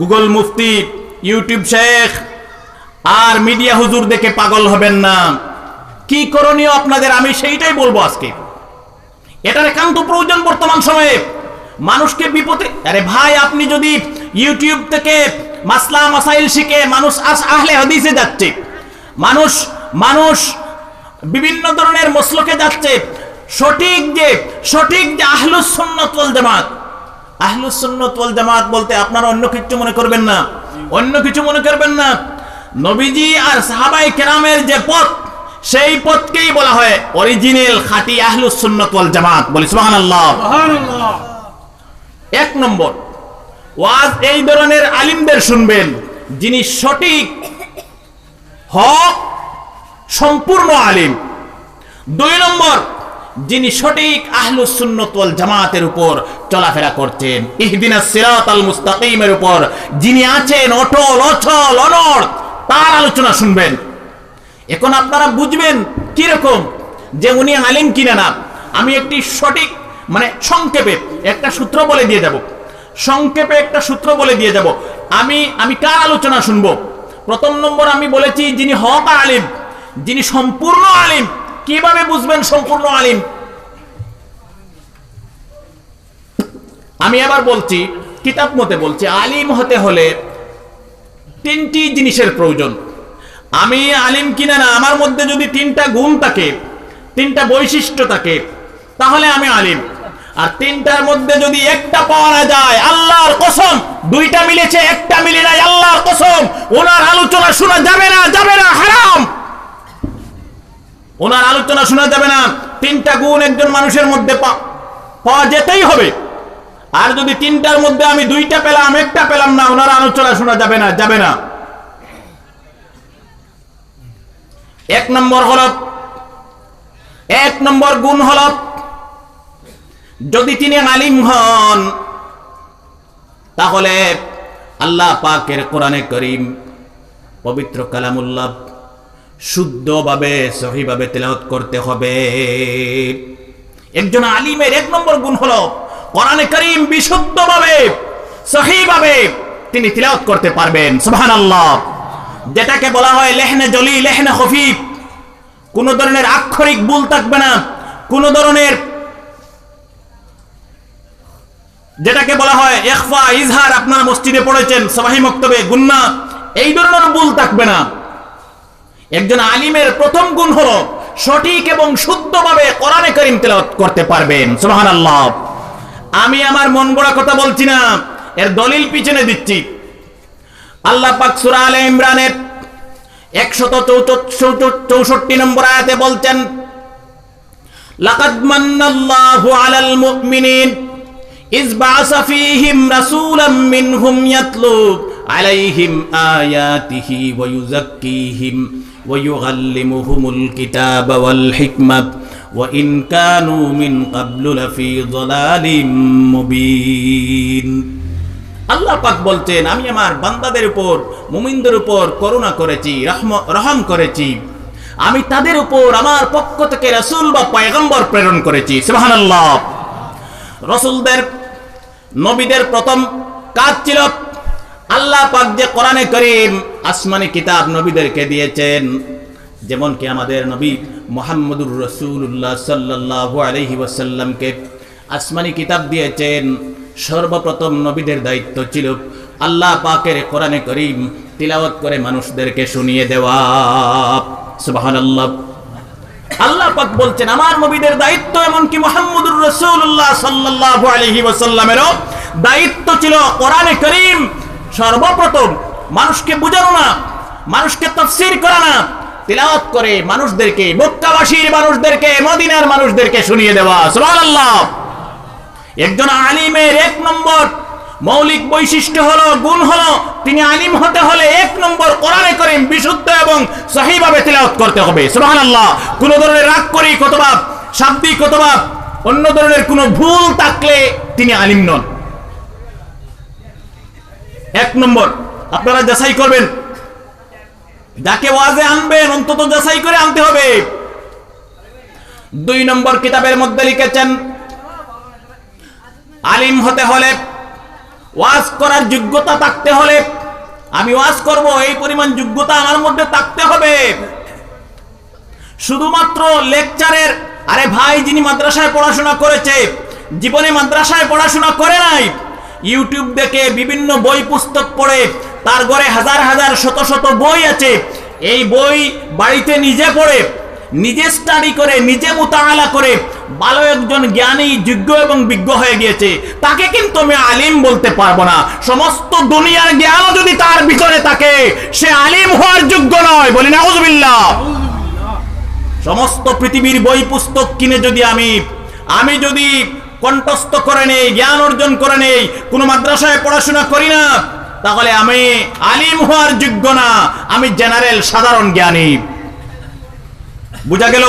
Google মুফতি, YouTube শেখ আর মিডিয়া হুজুর দেখে পাগল হবেন না। কি করণীয় আপনাদের? আমি সেইটাই বলব আজকে। এটার একান্ত প্রয়োজন বর্তমান সময়ে। মানুষকে বিপদে আরে ভাই, আপনি যদি ইউটিউব থেকে মাসলা, মাসাইল শিখে মানুষ আস আহলে হাদিসে যাচ্ছে, মানুষ মানুষ বিভিন্ন ধরনের মসলকে যাচ্ছে, সঠিক যে সঠিক যে আহলুস সুন্নাত ওয়াল জামাত আহলুস সুন্নাত ওয়াল জামাত বলতে আপনারা অন্য কিছু মনে করবেন না। অন্য কিছু মনে করবেন না। নবীজি আর সাহাবাই কেরামের যে পথ সেই পথকেই বলা হয় অরিজিনাল খাঁটি আহলুস সুন্নাত ওয়াল জামাত। বলি সুবহানাল্লাহ। এক নম্বর ওয়াজ এই ধরনের আলিমদের শুনবেন যিনি সঠিক হক সম্পূর্ণ আলিম। দুই নম্বর যিনি সঠিক আহলুস সুন্নত ওয়াল জামাতের উপর চলাফেরা করছেন ইহদিনা সিরাত আল মুস্তাকিমের উপর যিনি আছেন অটল, অচল, অনড়, তার আলোচনা শুনবেন। এখন আপনারা বুঝবেন কীরকম যে উনি আলিম কিনা না। আমি একটি সঠিক মানে সংক্ষেপে একটা সূত্র বলে দিয়ে যাব সংক্ষেপে একটা সূত্র বলে দিয়ে যাব আমি আমি কার আলোচনা শুনব? প্রথম নম্বর আমি বলেছি যিনি হক আলিম, যিনি সম্পূর্ণ আলিম কীভাবে বুঝবেন সম্পূর্ণ আলিম? আমি আবার বলছি, কিতাব মতে বলছি, আলিম হতে হলে তিনটি জিনিসের প্রয়োজন। আমি আলিম কিনা না, আমার মধ্যে যদি তিনটা গুণ থাকে, তিনটা বৈশিষ্ট্য থাকে, তাহলে আমি আলিম। আর তিনটার মধ্যে যদি একটা পাওয়া যায়, আল্লাহর কসম, দুইটা মিলেছে, একটা মিলে নাই, আল্লাহর কসম, ওনার আলোচনা শোনা যাবে না যাবে না, হারাম। ওনার আলোচনা শোনা যাবে না। তিনটা গুণ একজন মানুষের মধ্যে পাওয়া যেতেই হবে। আর যদি তিনটার মধ্যে আমি দুইটা পেলাম, একটা পেলাম না, ওনার আলোচনা শোনা যাবে না যাবে না। এক নম্বর হল, এক নম্বর গুণ হল, যদি তিনি আলিম হন, তাহলে আল্লাহ পাকের কোরআনে করিম পবিত্র কালামুল্লাহ শুদ্ধভাবে, সহিভাবে তেলাওয়াত করতে হবে। একজন আলিমের এক নম্বর গুণ হলো, কোরআনে করিম বিশুদ্ধভাবে, সহিভাবে তিনি তিলাওয়াত করতে পারবেন। সুবহানাল্লাহ। যেটাকে বলা হয় লেহনে জলি লেহনে খফিফ। কোন ধরনের আক্ষরিক ভুল থাকবে না। কোন ধরনের যেটাকে বলা হয় ইখফা, ইজহার, আপনারা মসজিদে পড়েছেন, সবাহি মক্তবে, গুন্না, এই ধরনের ভুল থাকবে না। একজন আলিমের প্রথম গুণ হল সঠিক এবং শুদ্ধভাবে কোরআনে করিম তেল করতে পারবেন। আল্লাহ আমি আমার মন গড়া কথা বলছি না, এর দলিল পিছনে দিচ্ছি। আল্লাহ পাক সূরা আলে ইমরানের 164 নম্বর আয়াতে বলছেন আল্লাহ মান্নাল্লাহু ইজ আলাইহিম আয়াতিহি ويعلمهم الكتاب والحكمة وإن كانوا من قبل لفي ضلال مبين আল্লাহ পাক বলছেন আমি আমার বান্দাদের উপর মুমিনদের উপর করুণা করেছি রহম রহম করেছি আমি তাদের উপর আমার পক্ষ থেকে রাসূল বা পয়গম্বর প্রেরণ করেছি সুবহানাল্লাহ রসুলদের নবীদের প্রথম কাজ ছিল আল্লাহ পাক যে কোরআনে করিম আসমানি কিতাব নবীদেরকে দিয়েছেন, যেমন কি আমাদের নবী মোহাম্মদুর রসুল্লাহ সাল্লাল্লাহু আলাইহি ওয়াসাল্লামকে আসমানি কিতাব দিয়েছেন, সর্বপ্রথম নবীদের দায়িত্ব ছিল আল্লাহ পাকের কোরআনে করিম তিলাওয়াত করে মানুষদেরকে শুনিয়ে দেওয়া। সুবহানাল্লাহ। আল্লাহ পাক বলছেন, আমার নবীদের দায়িত্ব এমনকি মুহাম্মদুর রাসূলুল্লাহ সাল্লাল্লাহু আলাইহি ওয়াসাল্লামেরও দায়িত্ব ছিল কোরআনে করিম সর্বপ্রথম মানুষকে বোঝানো না, মানুষকে তাফসীর করা না, তিলাওয়াত করে মানুষদেরকে, মক্কাবাসীর মানুষদেরকে, মদিনার মানুষদেরকে শুনিয়ে দেওয়া, সুবহানাল্লাহ। একজন আলিমের এক নম্বর মৌলিক বৈশিষ্ট্য হলো, গুণ হলো, তিনি আলিম হতে হলে এক নম্বর কোরআনে করিম বিশুদ্ধ এবং সহিভাবে তিলাওয়াত করতে হবে, সুবহানাল্লাহ। কোন ধরনের রাগ করি কতবা শাব্দিক অথবা অন্য ধরনের কোনো ভুল থাকলে তিনি আলিম নন। এক নম্বর, আপনারা যাচাই করবেন। যাকে ওয়াজে আনবেন, অন্তত যাচাই করে আনতে হবে। দুই নম্বর কিতাবের মধ্যে লিখেছেন, আলিম হতে হলে ওয়াজ করার যোগ্যতা থাকতে হলে, আমি ওয়াজ করব, এই পরিমাণ যোগ্যতা আমার মধ্যে থাকতে হবে। শুধুমাত্র লেকচারের, আরে ভাই যিনি মাদ্রাসায় পড়াশোনা করেছে, জীবনে মাদ্রাসায় পড়াশোনা করে নাই ইউটিউব দেখে বিভিন্ন বই পুস্তক পড়ে, তার ঘরে হাজার হাজার, শত শত বই আছে। এই বই বাড়িতে নিজে পড়ে, নিজে স্টাডি করে, নিজে মোতাবেলা করে, ভালো একজন জ্ঞানী, যোগ্য এবং বিজ্ঞ হয়ে গিয়েছে। তাকে কিন্তু আমি আলিম বলতে পারব না। সমস্ত দুনিয়ার জ্ঞানও যদি তার ভিতরে থাকে, সে আলিম হওয়ার যোগ্য নয়। বলি না সমস্ত পৃথিবীর বই পুস্তক কিনে যদি আমি আমি যদি কণ্ঠস্থ করে নেই, জ্ঞান অর্জন করে নেই, কোনো মাদ্রাসায় পড়াশোনা করি না, তাহলে আমি আলিম হওয়ার যোগ্য না, আমি জেনারেল সাধারণ জ্ঞানী। বুঝা গেল?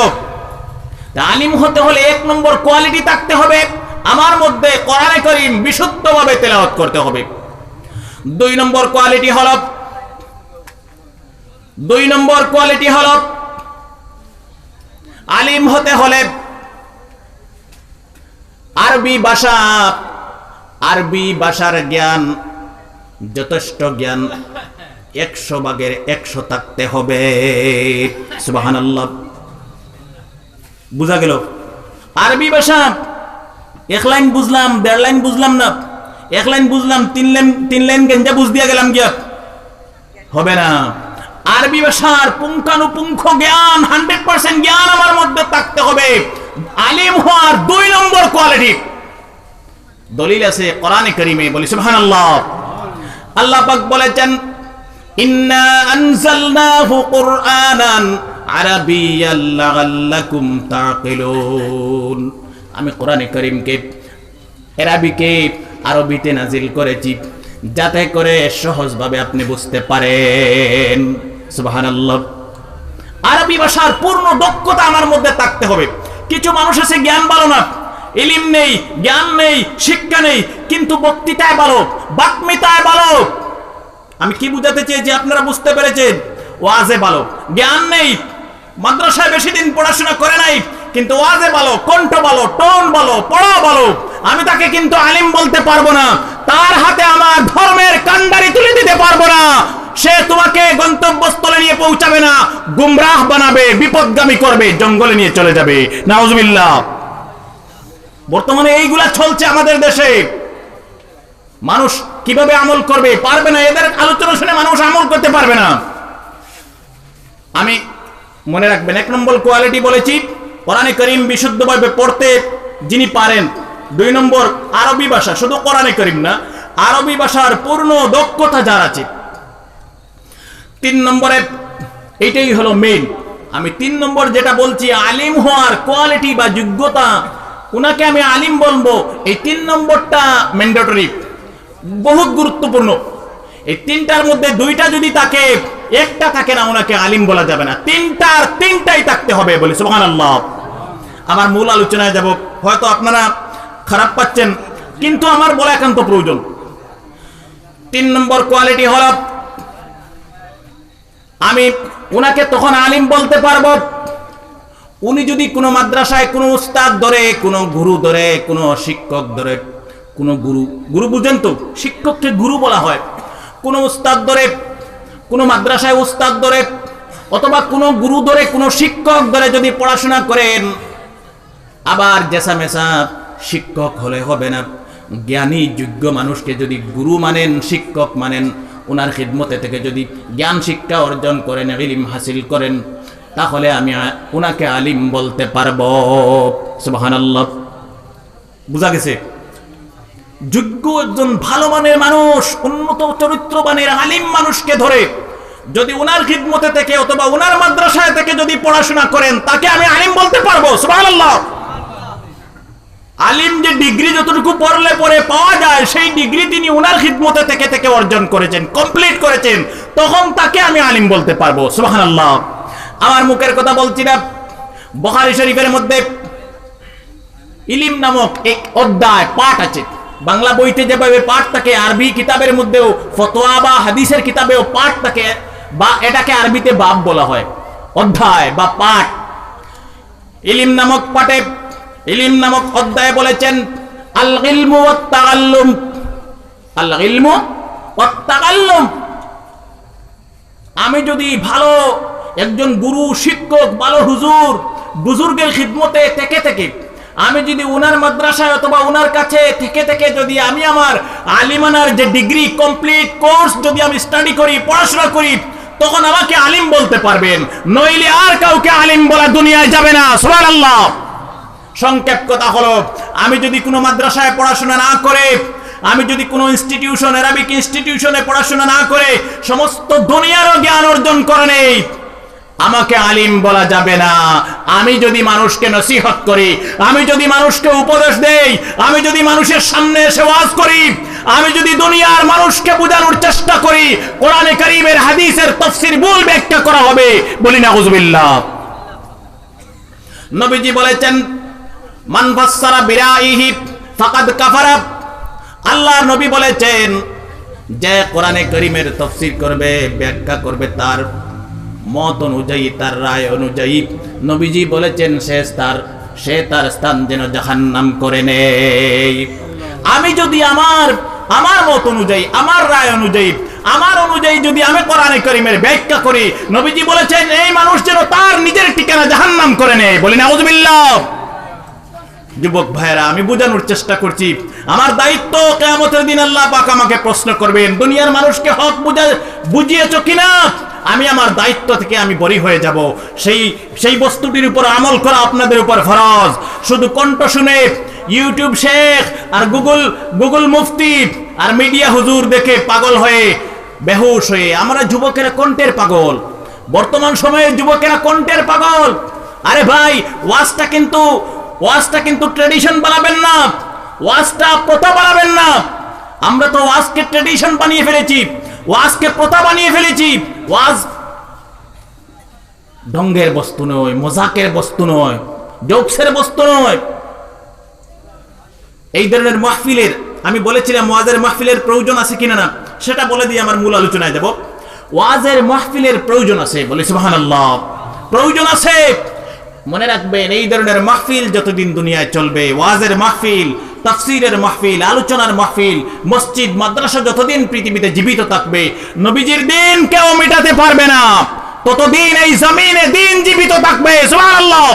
আলিম হতে হলে এক নম্বর কোয়ালিটি থাকতে হবে, আমার মধ্যে কোরআনে করিম বিশুদ্ধভাবে তেলাওয়াত করতে হবে। দুই নম্বর কোয়ালিটি হল, দুই নম্বর কোয়ালিটি হল, আলিম হতে হলে আরবি ভাষা। আরবি ভাষার জ্ঞান যথেষ্ট জ্ঞান। একশো ভাগের একশো থাকতে হবে। বুঝা গেল? আরবি ভাষা, এক লাইন বুঝলাম, দেড় লাইন বুঝলাম না। এক লাইন বুঝলাম, তিন লাইন তিন লাইন গেঞ্জা বুঝ দিয়া গেলাম গিয়া। হবে না। আরবি ভাষার পুঙ্খানুপুঙ্খ জ্ঞান হান্ড্রেড পার্সেন্ট জ্ঞান আমার মধ্যে থাকতে হবে। আলিম হওয়ার দুই নম্বর কোয়ালিটি দলিল আছে কোরআনে করিমে, বলি সুবহানাল্লাহ। আল্লাহ পাক বলেছেন, ইন্না আনজালনাহু কুরআনান আরাবিয়াল লাআল্লাকুম তাকিলুন। আমি কোরআনে করিমকে এরাবিকে আরবিতে নাজিল করেছি, যাতে করে সহজভাবে আপনি বুঝতে পারেন। সুবহানাল্লাহ। আরবি ভাষার পূর্ণ দক্ষতা আমার মধ্যে থাকতে হবে। কিছু মানুষ আছে, জ্ঞান ভালো না। ইলিম নেই, জ্ঞান নেই, শিক্ষা নেই, কিন্তু বক্তৃতায় ভালো, বাক্মিতায় ভালো। আমি কি বুঝাতে চেয়েছি আপনারা বুঝতে পেরেছেন? ওয়াজে ভালো। জ্ঞান নেই, মাদ্রাসায় বেশি দিন পড়াশোনা করে নাই, কিন্তু ওয়াজে ভালো, কণ্ঠ ভালো, টোন ভালো পড়া ভালো। আমি তাকে কিন্তু আলিম বলতে পারব না। তার হাতে আমার ধর্মের না সে তোমাকে গন্তব্যস্থলে নিয়ে পৌঁছাবে না। গুমরাহ বানাবে, বিপদগামী করবে, জঙ্গলে নিয়ে চলে যাবে। নাউজুবিল্লাহ। বর্তমানে এইগুলা চলছে আমাদের দেশে। মানুষ কীভাবে আমল করবে পারবে না, এদের আলোচনা শুনে মানুষ আমল করতে পারবে না। আমি মনে রাখবেন, এক নম্বর কোয়ালিটি বলেছি, কোরআনে করিম বিশুদ্ধভাবে পড়তে যিনি পারেন, দুই নম্বর আরবি ভাষা, শুধু কোরআনে করিম না, আরবি ভাষার পূর্ণ দক্ষতা যার আছে। তিন নম্বরে, এটাই হলো মেইন আমি তিন নম্বর যেটা বলছি, আলিম হওয়ার কোয়ালিটি বা যোগ্যতা, উনাকে আমি আলিম বলব, এই তিন নম্বরটা ম্যান্ডেটরি বহুত গুরুত্বপূর্ণ। এই তিনটার মধ্যে দুইটা যদি তাকে একটা থাকে না ওনাকে আলিম বলা যাবে না। তিনটার তিনটাই থাকতে হবে বলি সুবহান আল্লাহ আমার মূল আলোচনায় যাব। হয়তো আপনারা খারাপ পাচ্ছেন, কিন্তু আমার বলা একান্ত প্রয়োজন। তিন নম্বর কোয়ালিটি হল আমি ওনাকে তখন আলিম বলতে পারব। উনি যদি কোনো মাদ্রাসায় কোনো উস্তাদ ধরে, কোনো গুরু ধরে, কোনো শিক্ষক ধরে, কোনো গুরু গুরু বুঝেন তো, শিক্ষককে গুরু বলা হয়। কোনো উস্তাদ ধরে, কোনো মাদ্রাসায় উস্তাদ ধরে, অথবা কোনো গুরু ধরে, কোনো শিক্ষক ধরে যদি পড়াশোনা করেন, আবার জেসা মেসা শিক্ষক হলে হবে না। জ্ঞানী, যোগ্য মানুষকে যদি গুরু মানেন, শিক্ষক মানেন ওনার খিদমতে থেকে যদি জ্ঞান শিক্ষা অর্জন করেন, ইলিম হাসিল করেন, তাহলে আমি ওনাকে আলিম বলতে পারব। সুবহানাল্লাহ। বুঝা গেছে? যোগ্য একজন ভালো মানের মানুষ, উন্নত চরিত্রবানের আলিম মানুষকে ধরে যদি উনার খিদমতে থেকে অথবা ওনার মাদ্রাসায় থেকে যদি পড়াশোনা করেন, তাকে আমি আলিম বলতে পারব। সুবহানাল্লাহ। আলিম যে ডিগ্রি যতটুকু পড়লে পরে পাওয়া যায়, সেই ডিগ্রি তিনি উনার খিদমতে থেকে থেকে অর্জন করেছেন কমপ্লিট করেছেন। তখন তাকে আমি আলিম বলতে পারব। সুবহানাল্লাহ। আমার মুখের কথা বলছি না। বখারি শরীফের মধ্যে ইলিম নামক এক অধ্যায়, পাঠ আছে। বাংলা বইতে যেভাবে পাঠ থাকে, আরবি কিতাবের মধ্যেও, ফতোয়া বা হাদিসের কিতাবেও পাঠ থাকে, বা এটাকে আরবিতে বাপ বলা হয়। অধ্যায় বা পাঠ। ইলিম নামক পাঠে ইলিম নামক অধ্যায়ে বলেছেন আমি যদি ভালো একজন গুরু, শিক্ষক, ভালো হুজুর, বুজুর্গের খিদমতে থেকে থেকে, আমি যদি উনার মাদ্রাসায় অথবা উনার কাছে থেকে থেকে যদি আমি আমার আলিমানার যে ডিগ্রি, কমপ্লিট কোর্স যদি আমি স্টাডি করি, পড়াশোনা করি, তখন আমাকে আলিম বলতে পারবেন। নইলে আর কাউকে আলিম বলা দুনিয়ায় যাবে না। সুবহানাল্লাহ। সংক্ষেপ কথা হলো, আমি যদি কোনো মাদ্রাসায় পড়াশোনা না করে, আমি যদি কোনো ইনস্টিটিউশন অ্যারাবিক ইনস্টিটিউশনে পড়াশোনা না করে, সমস্ত দুনিয়ারও জ্ঞান অর্জন করে নেই, আমাকে আলিম বলা যাবে না। আমি যদি মানুষকে নসিহত করি, আমি যদি মানুষকে উপদেশ দেই, আমি যদি মানুষের সামনে এসে ওয়াজ করি, আমি যদি দুনিয়ার মানুষকে বোঝানোর চেষ্টা করি, কোরআনে কারিমের হাদিসের তফসির ভুল ব্যাখ্যা করা হবে, বলি না হুজবিল্লাহ নবীজি বলেছেন মান ফাসসারা বিরাইহি আল্লাহ নবী বলেছেন, যে কোরআনে করিমের তফসির করবে, ব্যাখ্যা করবে তার মত অনুযায়ী, তার রায় অনুযায়ী। নবীজি বলেছেন, সে তার সে তার স্থান যেন জাহান্নাম করে নেই আমি যদি আমার আমার মত অনুযায়ী, আমার রায় অনুযায়ী, আমার অনুযায়ী যদি আমি কোরআনে করিমের ব্যাখ্যা করি, নবীজি বলেছেন, এই মানুষ যেন তার নিজের ঠিকানা জাহান্নাম করে নেয়। বলি না যুবক ভাইয়েরা, আমি বোঝানোর চেষ্টা করছি। আমার দায়িত্ব কেয়ামতের দিন আল্লাহ পাক আমাকে প্রশ্ন করবেন, দুনিয়ার মানুষকে হক বুঝা বুঝিয়েছ কিনা? আমি আমার দায়িত্ব থেকে আমি বরি হয়ে যাব। সেই সেই বস্তুটির উপর আমল করা আপনাদের উপর ফরজ। শুধু কণ্ঠ শুনে ইউটিউব শেখ আর গুগল গুগল মুফতি আর মিডিয়া হুজুর দেখে পাগল হয়ে বেহুশ হয়ে আমরা যুবকেরা কণ্ঠের পাগল। বর্তমান সময়ে যুবকেরা কণ্ঠের পাগল। আরে ভাই, ওয়াজটা কিন্তু ওয়াজটা কিন্তু ট্রেডিশন বানাবেন না। ওয়াজটা প্রথা বানাবেন না। আমরা তো ওয়াজকে ট্রেডিশন বানিয়ে ফেলেছি। ওয়াজকে প্রথা বানিয়ে ফেলেছি। ওয়াজ ঢঙ্গের বস্তু নয়, মজাকের বস্তু নয়, জোকসের বস্তু নয়। এই ধরনের মাহফিলের, আমি বলেছিলাম ওয়াজের মাহফিলের প্রয়োজন আছে কিনা না, সেটা বলে দিয়ে আমার মূল আলোচনায় যাব। ওয়াজের মাহফিলের প্রয়োজন আছে, বলে সুবহানাল্লাহ। প্রয়োজন আছে। মনে রাখবেন, এই ধরনের মাহফিল যতদিন দুনিয়ায় চলবে, ওয়াজের মাহফিল, তাফসিরের মাহফিল, আলোচনার মাহফিল, মসজিদ, মাদ্রাসা যতদিন পৃথিবীতে জীবিত থাকবে, নবীজির দিন কেউ মেটাতে পারবে না। ততদিন এই জমিনে দিন জীবিত থাকবে, সুবহানাল্লাহ।